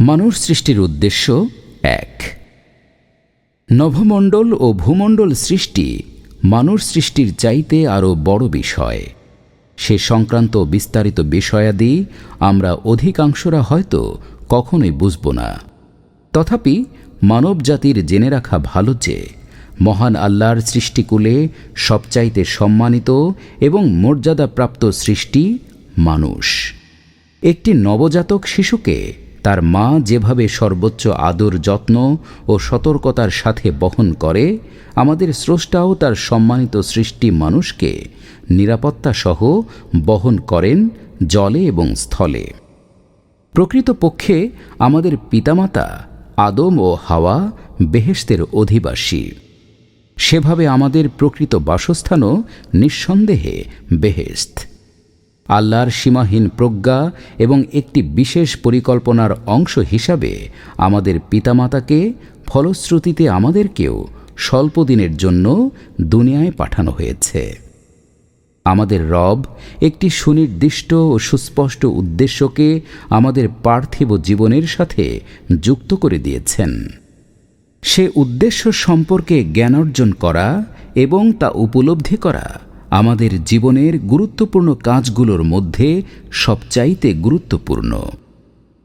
মানুষ সৃষ্টির উদ্দেশ্য এক। নভমণ্ডল ও ভূমণ্ডল সৃষ্টি মানুষ সৃষ্টির চাইতে আরও বড় বিষয়। সে সংক্রান্ত বিস্তারিত বিষয়াদি আমরা অধিকাংশরা হয়তো কখনোই বুঝব না। তথাপি মানবজাতির জেনে রাখা ভালো যে, মহান আল্লাহর সৃষ্টিকুলে সবচাইতে সম্মানিত এবং মর্যাদাপ্রাপ্ত সৃষ্টি মানুষ। একটি নবজাতক শিশুকে তার মা যেভাবে সর্বোচ্চ আদর যত্ন ও সতর্কতার সাথে বহন করে, আমাদের স্রষ্টাও তার সম্মানিত সৃষ্টি মানুষকে নিরাপত্তা সহ বহন করেন জলে এবং স্থলে। প্রকৃতপক্ষে আমাদের পিতামাতা আদম ও হাওয়া বেহেস্তের অধিবাসী। সেভাবে আমাদের প্রকৃত বাসস্থানও নিঃসন্দেহে বেহেস্ত আল্লাহর সীমাহীন প্রজ্ঞা এবং একটি বিশেষ পরিকল্পনার অংশ হিসাবে আমাদের পিতামাতাকে ফলশ্রুতিতে আমাদেরকেও স্বল্প দিনের জন্য দুনিয়ায় পাঠানো হয়েছে। আমাদের রব একটি সুনির্দিষ্ট ও সুস্পষ্ট উদ্দেশ্যকে আমাদের পার্থিব জীবনের সাথে যুক্ত করে দিয়েছেন। সে উদ্দেশ্য সম্পর্কে জ্ঞান অর্জন করা এবং তা উপলব্ধি করা আমাদের জীবনের গুরুত্বপূর্ণ কাজগুলোর মধ্যে সবচাইতে গুরুত্বপূর্ণ।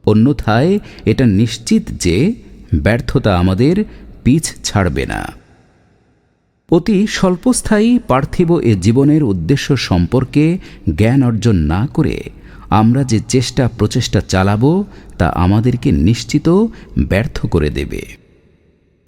অন্যথায় এটা নিশ্চিত যে ব্যর্থতা আমাদের পিছ ছাড়বে না। অতি স্বল্পস্থায়ী পার্থিব এ জীবনের উদ্দেশ্য সম্পর্কে জ্ঞান অর্জন না করে আমরা যে চেষ্টা প্রচেষ্টা চালাবো তা আমাদেরকে নিশ্চিত ব্যর্থ করে দেবে।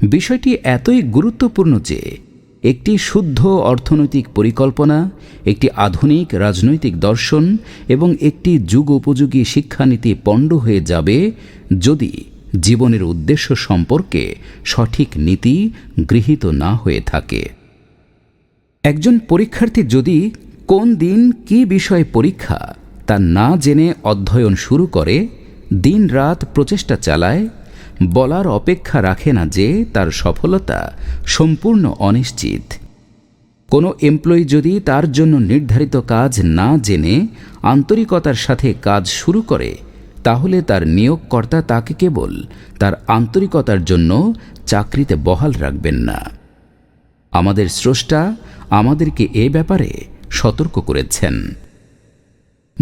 বিষয়টি এতই গুরুত্বপূর্ণ যে একটি শুদ্ধ অর্থনৈতিক পরিকল্পনা, একটি আধুনিক রাজনৈতিক দর্শন এবং একটি যুগ উপযোগী শিক্ষানীতি পণ্ড হয়ে যাবে যদি জীবনের উদ্দেশ্য সম্পর্কে সঠিক নীতি গৃহীত না হয়ে থাকে। একজন পরীক্ষার্থী যদি কোন দিন কি বিষয়ে পরীক্ষা তা না জেনে অধ্যয়ন শুরু করে দিন রাত প্রচেষ্টা চালায় বলার অপেক্ষা রাখে না যে তার সফলতা সম্পূর্ণ অনিশ্চিত। কোনো এমপ্লয়ি যদি তার জন্য নির্ধারিত কাজ না জেনে আন্তরিকতার সাথে কাজ শুরু করে, তাহলে তার নিয়োগকর্তা তাকে কেবল তার আন্তরিকতার জন্য চাকরিতে বহাল রাখবেন না। আমাদের স্রষ্টা আমাদেরকে এ ব্যাপারে সতর্ক করেছেন।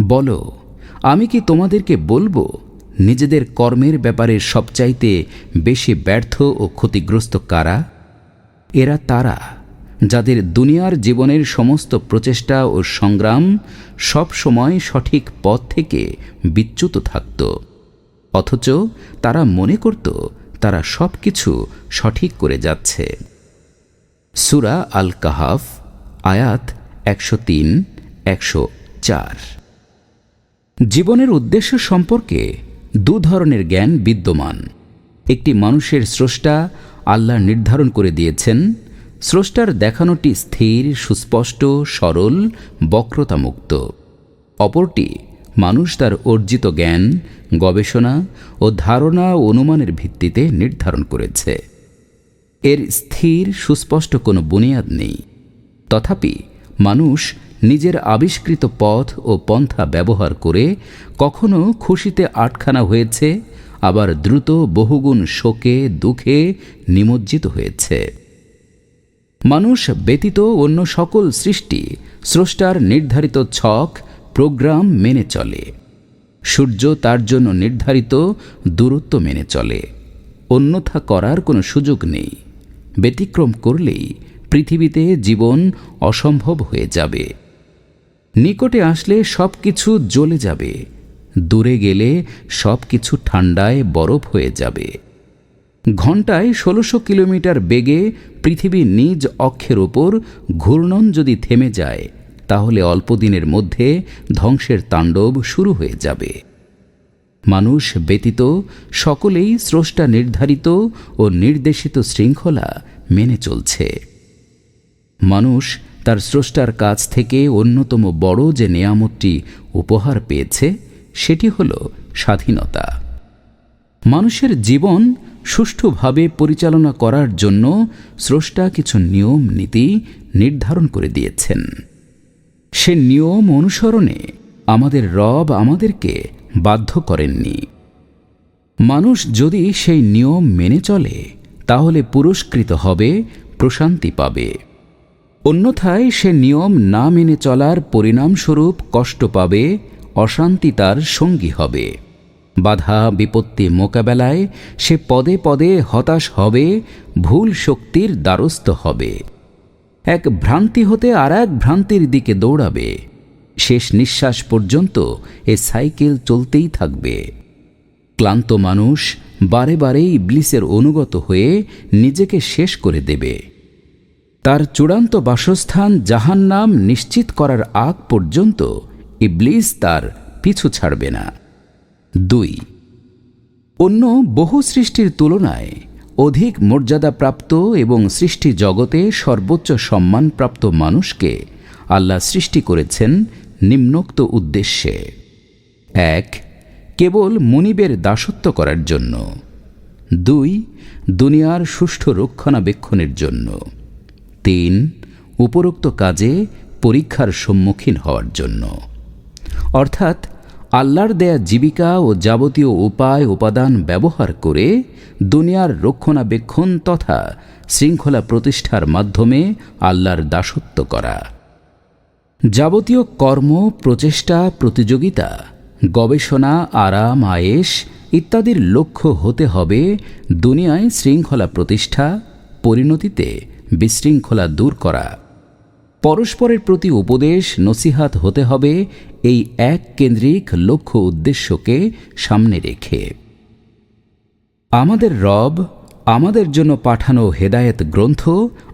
বলো, আমি কি তোমাদেরকে বলব নিজেদের কর্মের ব্যাপারে সবচাইতে বেশি ব্যর্থ ও ক্ষতিগ্রস্ত কারা? এরা তারা, যাদের দুনিয়ার জীবনের সমস্ত প্রচেষ্টা ও সংগ্রাম সব সময় সঠিক পথ থেকে বিচ্যুত থাকত। অথচ তারা মনে করত তারা সব কিছু সঠিক করে যাচ্ছে। সুরা আল কাহাফ আয়াত একশো তিন, একশো চার। জীবনের উদ্দেশ্য সম্পর্কে দু ধরনের জ্ঞান বিদ্যমান। একটি মানুষের স্রষ্টা আল্লাহ নির্ধারণ করে দিয়েছেন। স্রষ্টার দেখানোটি স্থির, সুস্পষ্ট, সরল, বক্রতামুক্ত। অপরটি মানুষ তার অর্জিত জ্ঞান, গবেষণা ও ধারণা অনুমানের ভিত্তিতে নির্ধারণ করেছে। এর স্থির, সুস্পষ্ট কোনো বুনিয়াদ নেই। তথাপি মানুষ নিজের আবিষ্কৃত পথ ও পন্থা ব্যবহার করে কখনো খুশিতে আটখানা হয়েছে, আবার দ্রুত বহুগুণ শোকে, দুঃখে নিমজ্জিত হয়েছে। মানুষ ব্যতীত অন্য সকল সৃষ্টি, স্রষ্টার নির্ধারিত ছক, প্রোগ্রাম মেনে চলে। সূর্য তার জন্য নির্ধারিত, দূরত্ব মেনে চলে। অন্যথা করার কোনো সুযোগ নেই। ব্যতিক্রম করলেই পৃথিবীতে জীবন অসম্ভব হয়ে যাবে। নিকটে আসলে সব কিছু জ্বলে যাবে। দূরে গেলে সব কিছু ঠান্ডায় বরফ হয়ে যাবে। ঘন্টায় ষোলোশো কিলোমিটার বেগে পৃথিবী নিজ অক্ষের ওপর ঘূর্ণন যদি থেমে যায়, তাহলে অল্পদিনের মধ্যে ধ্বংসের তাণ্ডব শুরু হয়ে যাবে। মানুষ ব্যতীত সকলেই স্রষ্টা নির্ধারিত ও নির্দেশিত শৃঙ্খলা মেনে চলছে। মানুষ তার স্রষ্টার কাছ থেকে অন্যতম বড় যে নেয়ামতটি উপহার পেয়েছে, সেটি হল স্বাধীনতা। মানুষের জীবন সুষ্ঠুভাবে পরিচালনা করার জন্য স্রষ্টা কিছু নিয়ম, নীতি নির্ধারণ করে দিয়েছেন। সে নিয়ম অনুসরণে আমাদের রব আমাদেরকে বাধ্য করেননি। মানুষ যদি সেই নিয়ম মেনে চলে, তাহলে পুরস্কৃত হবে, প্রশান্তি পাবে। অন্যথায় সে নিয়ম না মেনে চলার পরিণামস্বরূপ কষ্ট পাবে, অশান্তি তার সঙ্গী হবে। বাধা, বিপত্তি মোকাবেলায় সে পদে পদে হতাশ হবে, ভুল শক্তির দ্বারস্থ হবে। এক ভ্রান্তি হতে আর এক ভ্রান্তির দিকে দৌড়াবে। শেষ নিঃশ্বাস পর্যন্ত এ সাইকেল চলতেই থাকবে। ক্লান্ত মানুষ বারে বারেই ইবলিসের অনুগত হয়ে নিজেকে শেষ করে দেবে। তার চূড়ান্ত বাসস্থান জাহান্নাম নিশ্চিত করার আগ পর্যন্ত ইবলিস তার পিছু ছাড়বে না। দুই, অন্য বহু সৃষ্টির তুলনায় অধিক মর্যাদাপ্রাপ্ত এবং সৃষ্টি জগতে সর্বোচ্চ সম্মানপ্রাপ্ত মানুষকে আল্লাহ সৃষ্টি করেছেন নিম্নোক্ত উদ্দেশ্যে। এক, কেবল মনিবের দাসত্ব করার জন্য। দুই, দুনিয়ার সুষ্ঠু রক্ষণাবেক্ষণের জন্য। তিন উপরোক্ত কাজে পরীক্ষার সম্মুখীন হওয়ার জন্য। অর্থাৎ আল্লাহর দেয়া জীবিকা ও যাবতীয় উপায়, উপাদান ব্যবহার করে দুনিয়ার রক্ষণাবেক্ষণ তথা শৃঙ্খলা প্রতিষ্ঠার মাধ্যমে আল্লাহর দাসত্ব করা। যাবতীয় কর্ম, প্রচেষ্টা, প্রতিযোগিতা, গবেষণা, আরাম আয়েস ইত্যাদির লক্ষ্য হতে হবে দুনিয়ায় শৃঙ্খলা প্রতিষ্ঠা, পরিণতিতে বিশৃঙ্খলা দূর করা। পরস্পরের প্রতি উপদেশ নসিহাত হতে হবে এই এক কেন্দ্রিক লক্ষ্য উদ্দেশ্যকে সামনে রেখে। আমাদের রব আমাদের জন্য পাঠানো হেদায়েত গ্রন্থ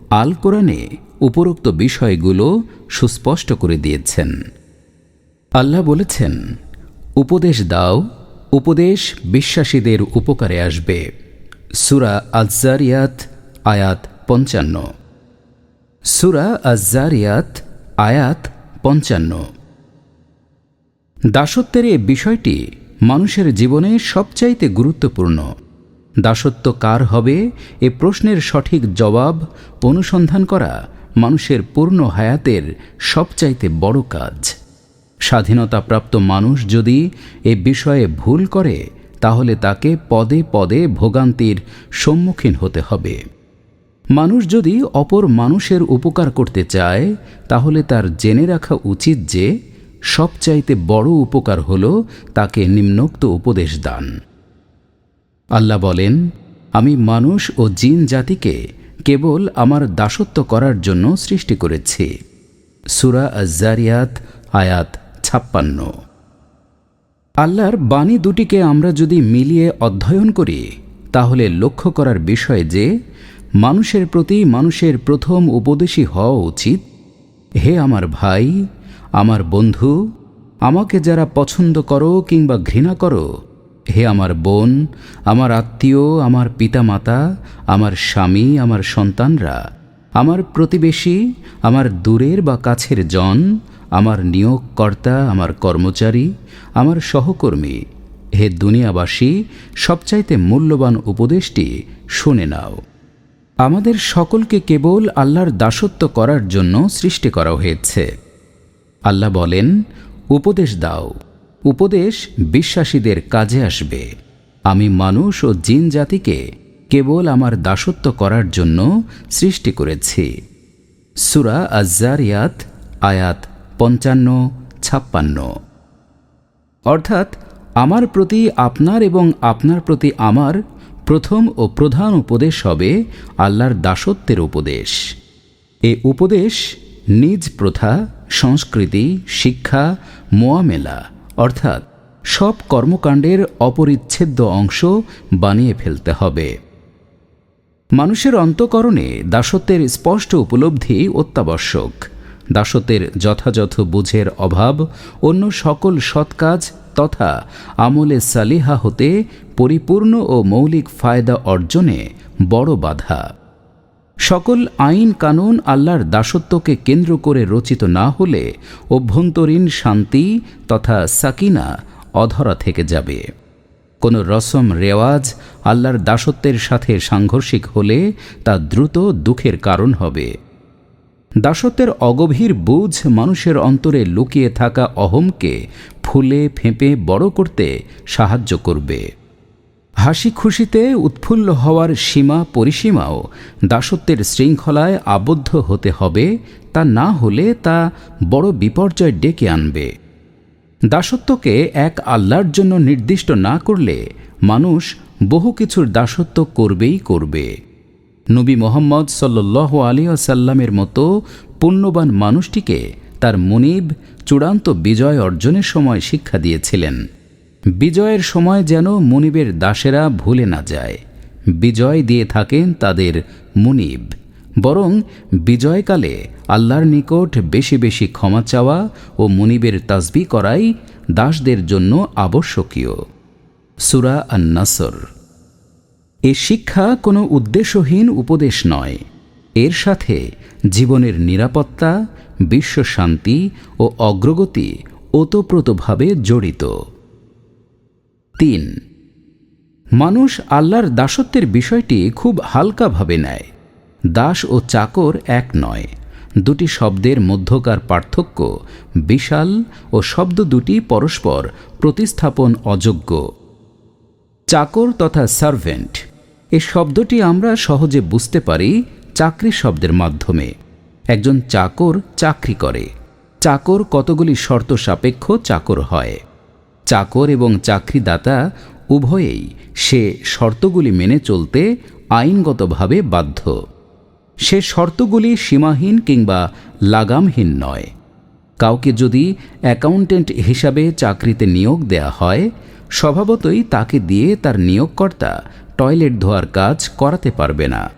আল কোরআনে উপরোক্ত বিষয়গুলো সুস্পষ্ট করে দিয়েছেন। আল্লাহ বলেছেন, উপদেশ দাও, উপদেশ বিশ্বাসীদের উপকারে আসবে। সুরা আজারিয়াত আয়াত পঞ্চান্ন। সুরা আজারিয়াত আয়াত পঞ্চান্ন। দাসত্বের এ বিষয়টি মানুষের জীবনে সবচাইতে গুরুত্বপূর্ণ। দাসত্ব কার হবে এ প্রশ্নের সঠিক জবাব, অনুসন্ধান করা মানুষের পূর্ণ হায়াতের সবচাইতে বড় কাজ। স্বাধীনতাপ্রাপ্ত মানুষ যদি এ বিষয়ে ভুল করে, তাহলে তাকে পদে পদে ভোগান্তির সম্মুখীন হতে হবে। মানুষ যদি অপর মানুষের উপকার করতে চায়, তাহলে তার জেনে রাখা উচিত যে, সবচাইতে বড় উপকার হল তাকে নিম্নোক্ত উপদেশ দান। আল্লাহ বলেন, আমি মানুষ ও জিন জাতিকে কেবল আমার দাসত্ব করার জন্য সৃষ্টি করেছি। সুরা আজারিয়াত আয়াত ছাপ্পান্ন। আল্লাহর বাণী দুটিকে আমরা যদি মিলিয়ে অধ্যয়ন করি, তাহলে লক্ষ্য করার বিষয় যে মানুষের প্রতি মানুষের প্রথম উপদেশী হওয়া উচিত, হে আমার ভাই, আমার বন্ধু, আমাকে যারা পছন্দ করো কিংবা ঘৃণা করো, হে আমার বোন, আমার আত্মীয়, আমার পিতামাতা, আমার স্বামী, আমার সন্তানরা, আমার প্রতিবেশী, আমার দূরের বা কাছের জন, আমার নিয়োগকর্তা, আমার কর্মচারী, আমার সহকর্মী, হে দুনিয়াবাসী, সবচাইতে মূল্যবান উপদেশটি শুনে নাও। আমাদের সকলকে কেবল আল্লাহর দাসত্ব করার জন্য সৃষ্টি করা হয়েছে। আল্লাহ বলেন, উপদেশ দাও। উপদেশ বিশ্বাসীদের কাজে আসবে। আমি মানুষ ও জিন জাতিকে কেবল আমার দাসত্ব করার জন্য সৃষ্টি করেছি। সুরা আজারিয়াত আয়াত পঞ্চান্ন, ছাপ্পান্ন। অর্থাৎ, আমার প্রতি আপনার এবং আপনার প্রতি আমার প্রথম ও প্রধান উপদেশ হবে আল্লাহর দাসত্বের উপদেশ। এ উপদেশ নিজ প্রথা, সংস্কৃতি, শিক্ষা, মোয়ামেলা, অর্থাৎ সব কর্মকাণ্ডের অপরিচ্ছেদ্য অংশ বানিয়ে ফেলতে হবে। মানুষের অন্তকরণে দাসত্বের স্পষ্ট উপলব্ধি অত্যাবশ্যক। দাসত্বের যথাযথ বুঝের অভাব অন্য সকল সৎকাজ তথা আমলে সালিহা হতে পরিপূর্ণ ও মৌলিক ফায়দা অর্জনে বড় বাধা। সকল আইন কানুন আল্লাহর দাসত্বকে কেন্দ্র করে রচিত না হলে অভ্যন্তরীণ শান্তি তথা সাকিনা অধরা থেকে যাবে। কোনো রসম রেওয়াজ আল্লাহর দাসত্বের সাথে সাংঘর্ষিক হলে তা দ্রুত দুঃখের কারণ হবে। দাসত্বের অগভীর বুঝ মানুষের অন্তরে লুকিয়ে থাকা অহমকে ফুলে ফেঁপে বড় করতে সাহায্য করবে। হাসি খুশিতে উৎফুল্ল হওয়ার সীমা পরিসীমাও দাসত্বের শৃঙ্খলায় আবদ্ধ হতে হবে, তা না হলে তা বড় বিপর্যয় ডেকে আনবে। দাসত্বকে এক আল্লাহর জন্য নির্দিষ্ট না করলে মানুষ বহু কিছুর দাসত্ব করবেই করবে। নবী মোহাম্মদ সাল্লাহ আলী আসাল্লামের মতো পুণ্যবান মানুষটিকে তার মনিব চূড়ান্ত বিজয় অর্জনের সময় শিক্ষা দিয়েছিলেন। বিজয়ের সময় যেন মনিবের দাসেরা ভুলে না যায়। বিজয় দিয়ে থাকেন তাদের মুনিব। বরং বিজয়কালে আল্লাহর নিকট বেশি বেশি ক্ষমা চাওয়া ও মুনিবের তাসবি করাই দাসদের জন্য আবশ্যকীয়। সুরা আন্নাসর। এ শিক্ষা কোনো উদ্দেশ্যহীন উপদেশ নয়। এর সাথে জীবনের নিরাপত্তা বিশ্বশান্তি ও অগ্রগতি ওতপ্রোতভাবে জড়িত। তিন, মানুষ আল্লাহর দাসত্বের বিষয়টি খুব হালকাভাবে নেয়। দাস ও চাকর এক নয়। দুটি শব্দের মধ্যকার পার্থক্য বিশাল ও শব্দ দুটি পরস্পর প্রতিস্থাপন অযোগ্য। চাকর তথা সার্ভেন্ট, এ শব্দটি আমরা সহজে বুঝতে পারি চাকরি শব্দের মাধ্যমে। একজন চাকর চাকরি করে। চাকর কতগুলি শর্ত সাপেক্ষ চাকর হয়। চাকর এবং চাকরিদাতা উভয়েই সে শর্তগুলি মেনে চলতে আইনগতভাবে বাধ্য। সে শর্তগুলি সীমাহীন কিংবা লাগামহীন নয়। কাউকে যদি অ্যাকাউন্টেন্ট হিসাবে চাকরিতে নিয়োগ দেয়া হয়, স্বভাবতই তাকে দিয়ে তার নিয়োগকর্তা টয়লেট ধোয়ার কাজ করাতে পারবে না।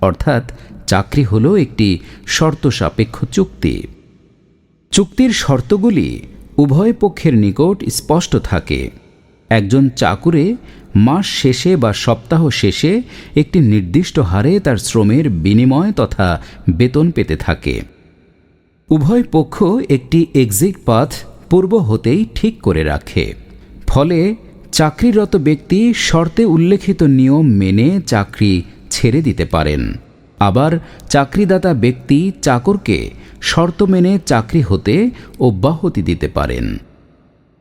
অর্থাৎ চাকরি হল একটি শর্ত সাপেক্ষ চুক্তি। চুক্তির শর্তগুলি উভয় পক্ষের নিকট স্পষ্ট থাকে। একজন চাকুরে মাস শেষে বা সপ্তাহ শেষে একটি নির্দিষ্ট হারে তার শ্রমের বিনিময় তথা বেতন পেতে থাকে। উভয় পক্ষ একটি এক্সিট পাথ পূর্ব হতেই ঠিক করে রাখে। ফলে চাকরিরত ব্যক্তি শর্তে উল্লেখিত নিয়ম মেনে চাকরি ছেড়ে দিতে পারেন। আবার চাকরিদাতা ব্যক্তি চাকরকে শর্ত মেনে চাকরি হতে অব্যাহতি দিতে পারেন।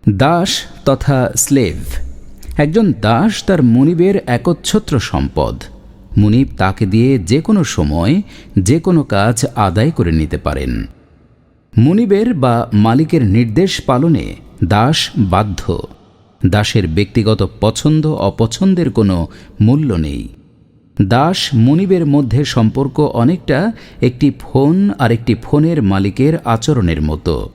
দাস তথা স্লেভ। একজন দাস তার মনিবের একচ্ছত্র সম্পদ। মুনিব তাকে দিয়ে যে কোনো সময় যে কোনো কাজ আদায় করে নিতে পারেন। মুনিবের বা মালিকের নির্দেশ পালনে দাস বাধ্য। দাসের ব্যক্তিগত পছন্দ অপছন্দের কোনো মূল্য নেই। দাস মনিবের মধ্যে সম্পর্ক অনেকটা একটি ফোন আর একটি ফোনের মালিকের আচরণের মতো।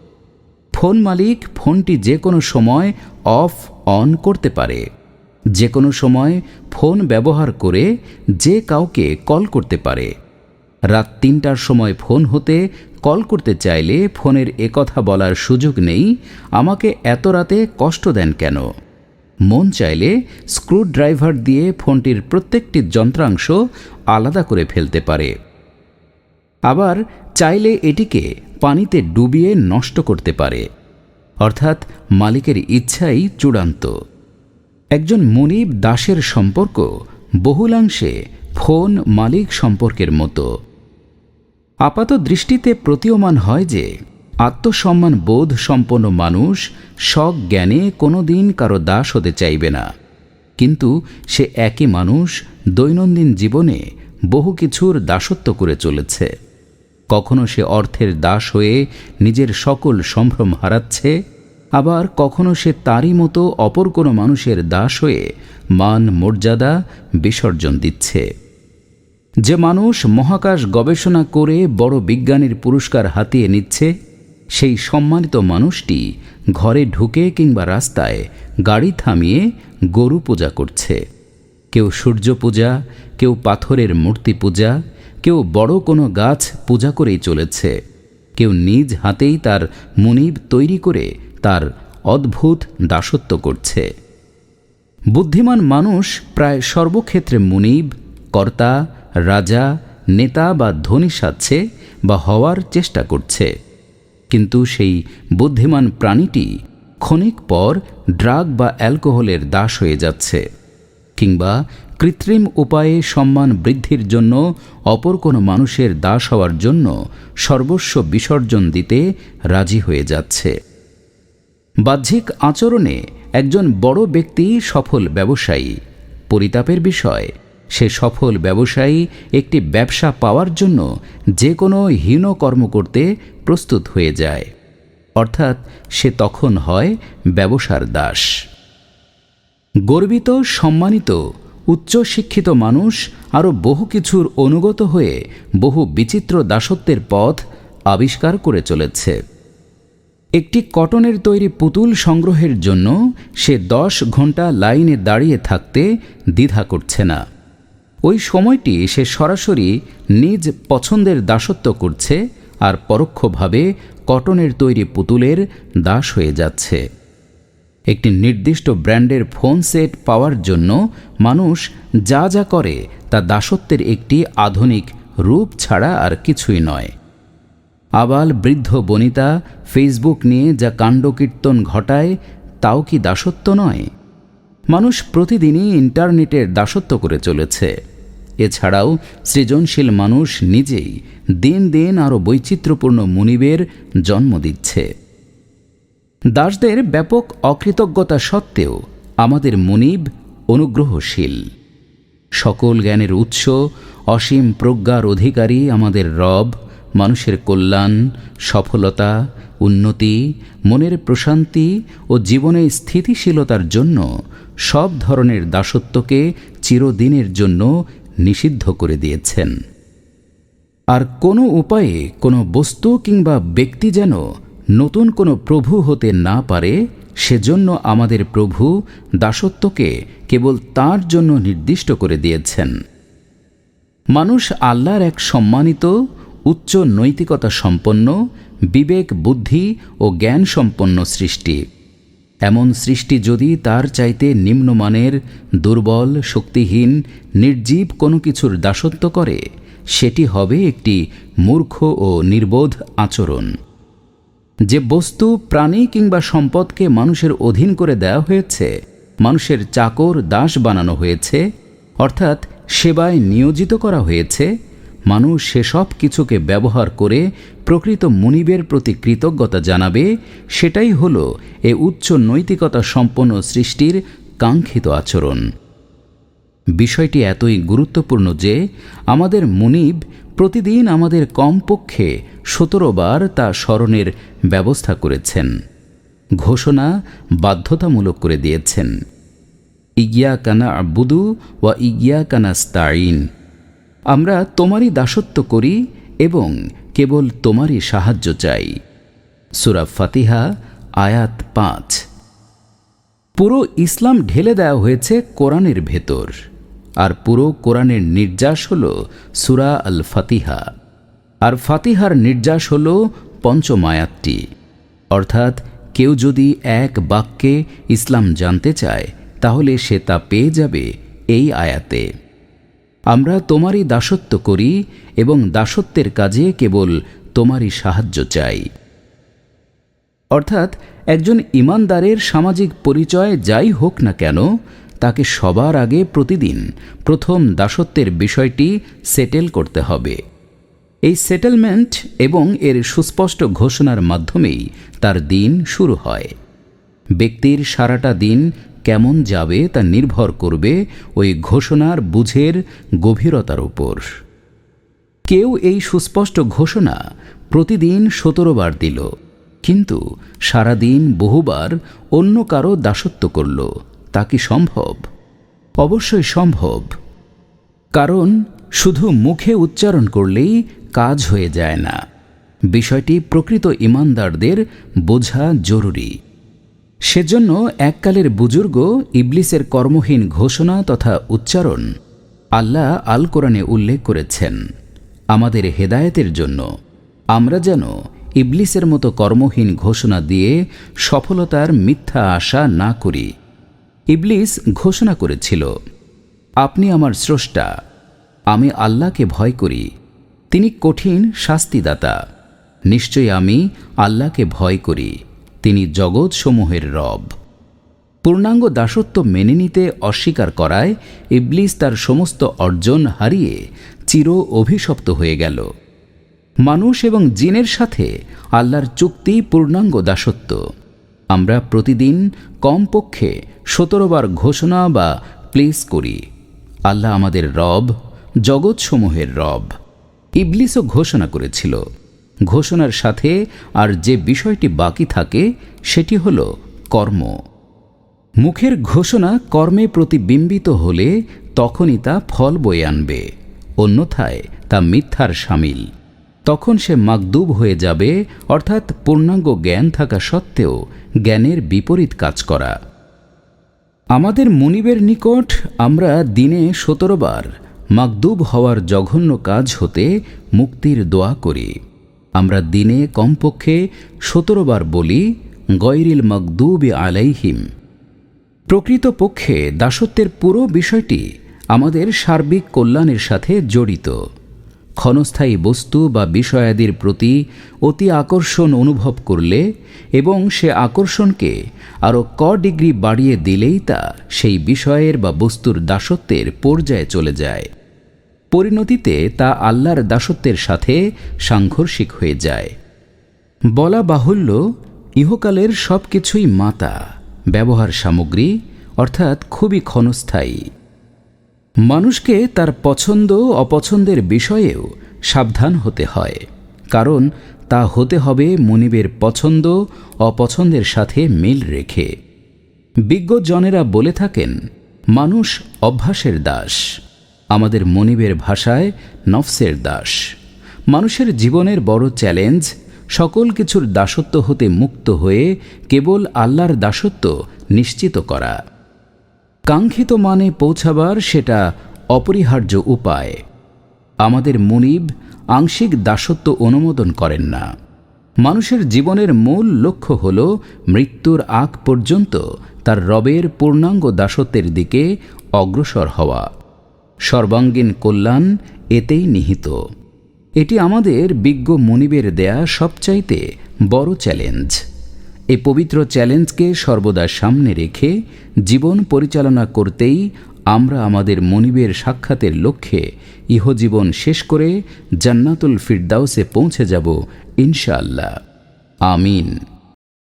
ফোন মালিক ফোনটি যে কোনো সময় অফ, অন করতে পারে। যে কোনো সময় ফোন ব্যবহার করে যে কাউকে কল করতে পারে। রাত তিনটার সময় ফোন হতে কল করতে চাইলে ফোনের একথা বলার সুযোগ নেই। আমাকে এত রাতে কষ্ট দেন কেন? মন চাইলে স্ক্রু ড্রাইভার দিয়ে ফোনটির প্রত্যেকটি যন্ত্রাংশ আলাদা করে ফেলতে পারে। আবার চাইলে এটিকে পানিতে ডুবিয়ে নষ্ট করতে পারে। অর্থাৎ মালিকের ইচ্ছাই চূড়ান্ত। একজন মনিব দাসের সম্পর্ক বহুলাংশে ফোন মালিক সম্পর্কের মতো। আপাত দৃষ্টিতে প্রতীয়মান হয় যে আত্মসম্মান বোধ সম্পন্ন মানুষ জ্ঞানে কোনো দিন কারও দাস হতে চাইবে না। কিন্তু সে একই মানুষ দৈনন্দিন জীবনে বহু কিছুর দাসত্ব করে চলেছে। কখনো সে অর্থের দাস হয়ে নিজের সকল সম্ভ্রম হারাচ্ছে, আবার কখনো সে তারই মতো অপর কোনো মানুষের দাস হয়ে মান মর্যাদা বিসর্জন দিচ্ছে। যে মানুষ মহাকাশ গবেষণা করে বড় বিজ্ঞানীর পুরস্কার হাতিয়ে নিচ্ছে সেই সম্মানিত মানুষটি ঘরে ঢুকে কিংবা রাস্তায় গাড়ি থামিয়ে গরু পূজা করছে। কেউ সূর্য পূজা, কেউ পাথরের মূর্তি পূজা, কেউ বড় কোনো গাছ পূজা করেই চলেছে। কেউ নিজ হাতেই তার মুনিব তৈরি করে তার অদ্ভুত দাসত্ব করছে। বুদ্ধিমান মানুষ প্রায় সর্বক্ষেত্রে মুনিব, কর্তা, রাজা, নেতা বা ধনী সাজছে বা হওয়ার চেষ্টা করছে। কিন্তু সেই বুদ্ধিমান প্রাণীটি ক্ষণিক পর ড্রাগ বা অ্যালকোহলের দাস হয়ে যাচ্ছে, কিংবা কৃত্রিম উপায়ে সম্মান বৃদ্ধির জন্য অপর কোনো মানুষের দাস হওয়ার জন্য সর্বস্ব বিসর্জন দিতে রাজি হয়ে যাচ্ছে। বাহ্যিক আচরণে একজন বড় ব্যক্তি সফল ব্যবসায়ী। পরিতাপের বিষয়, সে সফল ব্যবসায়ী একটি ব্যবসা পাওয়ার জন্য যে কোনো হীন কর্ম করতে প্রস্তুত হয়ে যায়। অর্থাৎ সে তখন হয় ব্যবসার দাস। গর্বিত, সম্মানিত, উচ্চশিক্ষিত মানুষ আরও বহু কিছুর অনুগত হয়ে বহু বিচিত্র দাসত্বের পথ আবিষ্কার করে চলেছে। একটি কটনের তৈরি পুতুল সংগ্রহের জন্য সে দশ ঘণ্টা লাইনে দাঁড়িয়ে থাকতে দ্বিধা করছে না। ওই সময়টি সে সরাসরি নিজ পছন্দের দাসত্ব করছে আর পরোক্ষভাবে কটনের তৈরি পুতুলের দাস হয়ে যাচ্ছে। একটি নির্দিষ্ট ব্র্যান্ডের ফোন সেট পাওয়ার জন্য মানুষ যা যা করে তা দাসত্বের একটি আধুনিক রূপ ছাড়া আর কিছুই নয়। আবাল বৃদ্ধ বনিতা ফেসবুক নিয়ে যা কাণ্ডকীর্তন ঘটায়, তাও কি দাসত্ব নয়? মানুষ প্রতিদিনই ইন্টারনেটের দাসত্ব করে চলেছে। এছাড়াও সৃজনশীল মানুষ নিজেই দিন দিন আরও বৈচিত্র্যপূর্ণ মুনিবের জন্ম দিচ্ছে। দাসদের ব্যাপক অকৃতজ্ঞতা সত্ত্বেও আমাদের মনিব অনুগ্রহশীল। সকল জ্ঞানের উৎস, অসীম প্রজ্ঞার অধিকারী আমাদের রব, মানুষের কল্যাণ, সফলতা, উন্নতি, মনের প্রশান্তি ও জীবনে স্থিতিশীলতার জন্য সব ধরনের দাসত্বকে চিরদিনের জন্য নিষিদ্ধ করে দিয়েছেন। আর কোনো উপায়ে কোনো বস্তু কিংবা ব্যক্তি যেন নতুন কোনো প্রভু হতে না পারে, সেজন্য আমাদের প্রভু দাসত্বকে কেবল তার জন্য নির্দিষ্ট করে দিয়েছেন। মানুষ আল্লাহর এক সম্মানিত, উচ্চ নৈতিকতা সম্পন্ন, বিবেক বুদ্ধি ও জ্ঞান সম্পন্ন সৃষ্টি। এমন সৃষ্টি যদি তার চাইতে নিম্নমানের, দুর্বল, শক্তিহীন, নির্জীব কোনো কিছুর দাসত্ব করে, সেটি হবে একটি মূর্খ ও নির্বোধ আচরণ। যে বস্তু, প্রাণী কিংবা সম্পদকে মানুষের অধীন করে দেওয়া হয়েছে, মানুষের চাকর, দাস বানানো হয়েছে, অর্থাৎ সেবায় নিয়োজিত করা হয়েছে মানুষ সেসব কিছুকে ব্যবহার করে প্রকৃত মুনিবের প্রতি কৃতজ্ঞতা জানাবে, সেটাই হল এ উচ্চ নৈতিকতা সম্পন্ন সৃষ্টির কাঙ্ক্ষিত আচরণ। বিষয়টি এতই গুরুত্বপূর্ণ যে, আমাদের মুনিব প্রতিদিন আমাদের কমপক্ষে সতেরো বার তা স্মরণের ব্যবস্থা করেছেন, ঘোষণা বাধ্যতামূলক করে দিয়েছেন। ইগিয়া কানা আবুদু ওয়া ইগিয়া কানা স্তাইন আমরা তোমারই দাসত্ব করি এবং কেবল তোমারই সাহায্য চাই। সুরা ফাতিহা, আয়াত পাঁচ। পুরো ইসলাম ঢেলে দেওয়া হয়েছে কোরআনের ভেতর। আর পুরো কোরআনের নির্যাস হল সুরা আল ফাতিহা আর ফাতিহার নির্যাস হল পঞ্চমায়াতটি অর্থাৎ কেউ যদি এক বাক্যে ইসলাম জানতে চায়, তাহলে সে তা পেয়ে যাবে এই আয়াতে। আমরা তোমারই দাসত্ব করি এবং দাসত্বের কাজে কেবল তোমারই সাহায্য চাই। অর্থাৎ একজন ইমানদারের সামাজিক পরিচয় যাই হোক না কেন, তাকে সবার আগে প্রতিদিন প্রথম দাসত্বের বিষয়টি সেটেল করতে হবে। এই সেটেলমেন্ট এবং এর সুস্পষ্ট ঘোষণার মাধ্যমেই তার দিন শুরু হয়। ব্যক্তির সারাটা দিন কেমন যাবে তা নির্ভর করবে ওই ঘোষণার বুঝের গভীরতার উপর। কেউ এই সুস্পষ্ট ঘোষণা প্রতিদিন সতেরো বার দিল, কিন্তু সারাদিন বহুবার অন্য কারও দাসত্ব করল। তা কি সম্ভব? অবশ্যই সম্ভব। কারণ শুধু মুখে উচ্চারণ করলেই কাজ হয়ে যায় না। বিষয়টি প্রকৃত ইমানদারদের বোঝা জরুরি। সেজন্য এককালের বুজুর্গ ইবলিসের কর্মহীন ঘোষণা তথা উচ্চারণ আল্লাহ আল কোরআনে উল্লেখ করেছেন। আমাদের হেদায়েতের জন্য আমরা যেন ইবলিসের মতো কর্মহীন ঘোষণা দিয়ে সফলতার মিথ্যা আশা না করি। ইবলিস ঘোষণা করেছিল, আপনি আমার স্রষ্টা, আমি আল্লাহকে ভয় করি। তিনি কঠিন শাস্তিদাতা। নিশ্চয়ই আমি আল্লাহকে ভয় করি। তিনি জগৎসমূহের রব। পূর্ণাঙ্গ দাসত্ব মেনে নিতে অস্বীকার করায় ইবলিস তার সমস্ত অর্জন হারিয়ে চির অভিশপ্ত হয়ে গেল। মানুষ এবং জিনের সাথে আল্লাহর চুক্তি পূর্ণাঙ্গ দাসত্ব। আমরা প্রতিদিন কমপক্ষে সতেরোবার ঘোষণা বা প্লেস করি, আল্লাহ আমাদের রব, জগৎসমূহের রব। ইবলিসও ঘোষণা করেছিল ঘোষণার সাথে আর যে বিষয়টি বাকি থাকে, সেটি হল কর্ম। মুখের ঘোষণা কর্মে প্রতিবিম্বিত হলে তখনই তা ফল বয়ে আনবে, অন্যথায় তা মিথ্যার সামিল। তখন সে মাকদুব হয়ে যাবে, অর্থাৎ পূর্ণাঙ্গ জ্ঞান থাকা সত্ত্বেও জ্ঞানের বিপরীত কাজ করা। আমাদের মনিবের নিকট আমরা দিনে সতেরো বার মাকদুব হওয়ার জঘন্য কাজ হতে মুক্তির দোয়া করি। আমরা দিনে কমপক্ষে সতেরো বার বলি, গয়রিল মকদুব আলাইহিম। প্রকৃতপক্ষে দাসত্বের পুরো বিষয়টি আমাদের সার্বিক কল্যাণের সাথে জড়িত। ক্ষণস্থায়ী বস্তু বা বিষয়াদির প্রতি অতি আকর্ষণ অনুভব করলে এবং সে আকর্ষণকে আরও ক ডিগ্রি বাড়িয়ে দিলেই তা সেই বিষয়ের বা বস্তুর দাসত্বের পর্যায়ে চলে যায়। পরিণতিতে তা আল্লাহর দাসত্বের সাথে সাংঘর্ষিক হয়ে যায়। বলা বাহুল্য, ইহকালের সব কিছুই মাতা, ব্যবহার সামগ্রী, অর্থাৎ খুবই ক্ষণস্থায়ী। মানুষকে তার পছন্দ অপছন্দের বিষয়েও সাবধান হতে হয়, কারণ তা হতে হবে মনিবের পছন্দ, অপছন্দের সাথে মিল রেখে। বিজ্ঞজনেরা বলে থাকেন, মানুষ অভ্যাসের দাস। আমাদের মনিবের ভাষায় নফসের দাস। মানুষের জীবনের বড় চ্যালেঞ্জ, সকল কিছুর দাসত্ব হতে মুক্ত হয়ে কেবল আল্লাহর দাসত্ব নিশ্চিত করা। কাঙ্ক্ষিত মানে পৌঁছাবার সেটা অপরিহার্য উপায়। আমাদের মনিব আংশিক দাসত্ব অনুমোদন করেন না। মানুষের জীবনের মূল লক্ষ্য হল মৃত্যুর আগ পর্যন্ত তার রবের পূর্ণাঙ্গ দাসত্বের দিকে অগ্রসর হওয়া। সর্বাঙ্গীন কল্যাণ এতেই নিহিত। এটি আমাদের বিজ্ঞ মনিবের দেয়া সবচাইতে বড় চ্যালেঞ্জ। এই পবিত্র চ্যালেঞ্জকে সর্বদা সামনে রেখে জীবন পরিচালনা করতেই আমরা আমাদের মনিবের সাক্ষাতের লক্ষ্যে ইহজীবন শেষ করে জান্নাতুল ফিরদাউসে পৌঁছে যাব ইনশাআল্লাহ। আমিন।